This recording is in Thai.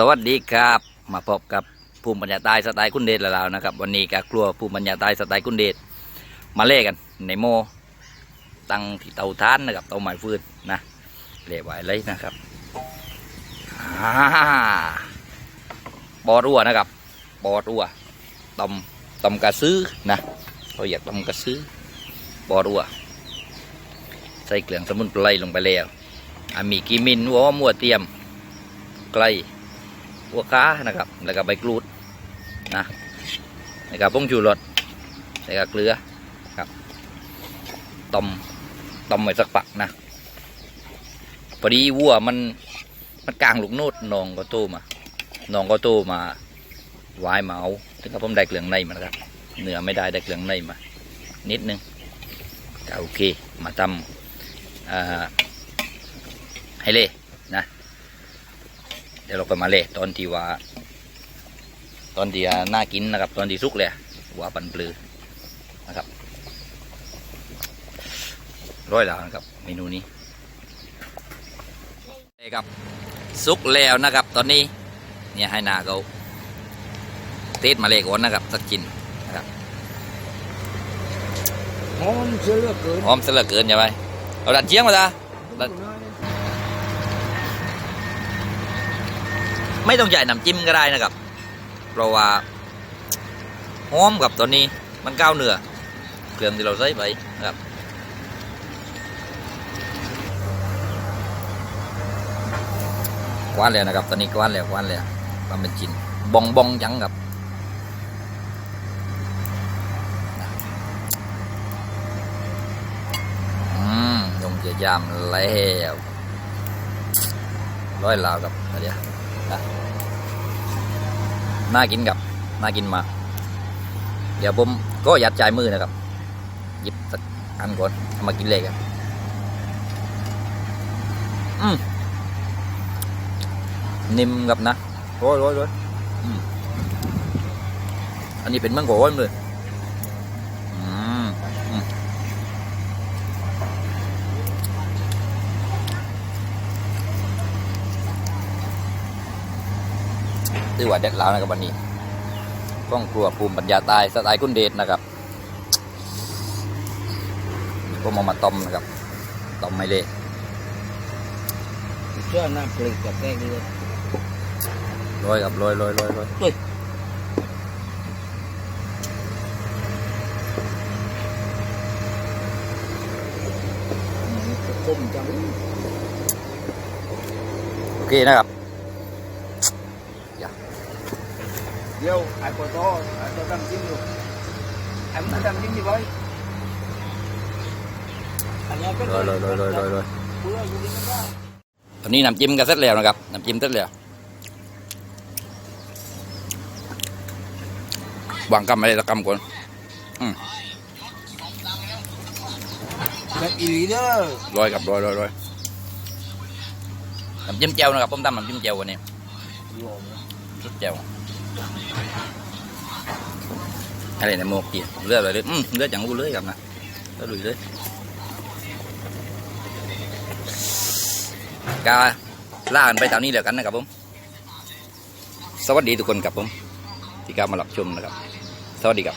สวัสดีครับ มาพบกับภูมิปัญญาใต้สไตล์คุณเดชแล้วนะครับ วันนี้ก็กลัวภูมิปัญญาใต้สไตล์คุณเดชมาเล่กันในโมตั้งที่เตาท่านนะครับเตาไม้ฟืนนะเล่ไว้เลยนะครับอบอรัวนะครับบอรัวตำตำกระซื้อนะเราอยากตำกระซื้อบอรัวใส่เกลืองสมุนไพรลงไปแล้วมีกีมินหัวมัวเตรียมไกล หัวค้านะครับ แล้วก็ใบกรูดนะแล้วก็ผงชูรสแล้วก็เกลือครับต้มต้มไว้สักปักนะพอดีวัวมันมันกลางลูกโนดนองก็โตมาน้องก็โตมาวายมาเอาถึงกับผมได้เกลืองในมานะครับเนื้อไม่ได้ได้เกลืองในมา นิดนึงก็โอเค มาทำให้เล่นะ เดี๋ยวเราก็มาเละตอนที่ว่า ตอนที่อ่าน่ากินนะครับ ตอนที่สุกเลยหัวปันปลือนะครับร้อยแล้วนะครับ เมนูนี้นี่ครับสุกแล้วนะครับ ตอนนี้ เนี่ยให้นาเขาเทศมาเลยก่อนนะครับสักกินนะครับหอมเชื่อเหลือเกินหอมซะเหลือเกินใช่ไหมเอาดัดเชียงมาจ้าแล้ ไม่ต้องใส่น้ำจิ้มก็ได้นะครับ เพราะว่าหอมกับตัวนี้มันก้าวเนื้อเครื่องที่เราใส่ไปนะครับกว้านแล้วนะครับ ตอนนี้กว้านแล้วกว้านแล้วมันเป็นชิ้นบองบองจังครับอืมลงเจียยามแล้วร้อยลาวกับอะไร น่ากินกับน่ากินมาก เดี๋ยวผมก็ยัดใจายมือนะครับ หยิบสักอันก่อนเอามากินเลยกันอืมนิ่มกับนะโร้อยโร้อยโร้อยอืมอันนี้เป็นมังโกรเลยอืมอืม ถือว่าเด็ดแล้วนะครับวันนี้กล้องครัวภูมิปัญญาใตายสไตล์คุณเดชนะครับก็มามาต้มนะครับต้มไม่เละเชื่อหน้าเปลือกกับแกงเลยโรยครับโรยโรยโรยโรยต้มจังโอเคนะครับ เดี๋ยวไอ้ปอโต้ไอ้ตัวดำจิ้มอยู่ไอ้มันดำจิ้มอยู่ไว้อันนี้เป็นโรยโรยโรยโรยโรยโรยเบื่ออยู่ดีก็ได้ต อนนี้น้ำจิ้มก็เสร็จแล้วนะครับน้ำจิ้มเสร็จแล้ววางกำไม่ได้ละกำก่อนแบบอีหลีเด้อโรยโมแจ่วนะครับผมทำน้ำจิ้มแจ่ววันนี้ชุดอะไรในโมกีเลือดเลยเลยอืมเลือดอย่างกูเลยครับนะเลือดลุยเลยกาล่ากันไปตามนี้เดียวกันนะครับผม สวัสดีทุกคนครับผม ที่กล้ามารับชมนะครับ สวัสดีครับ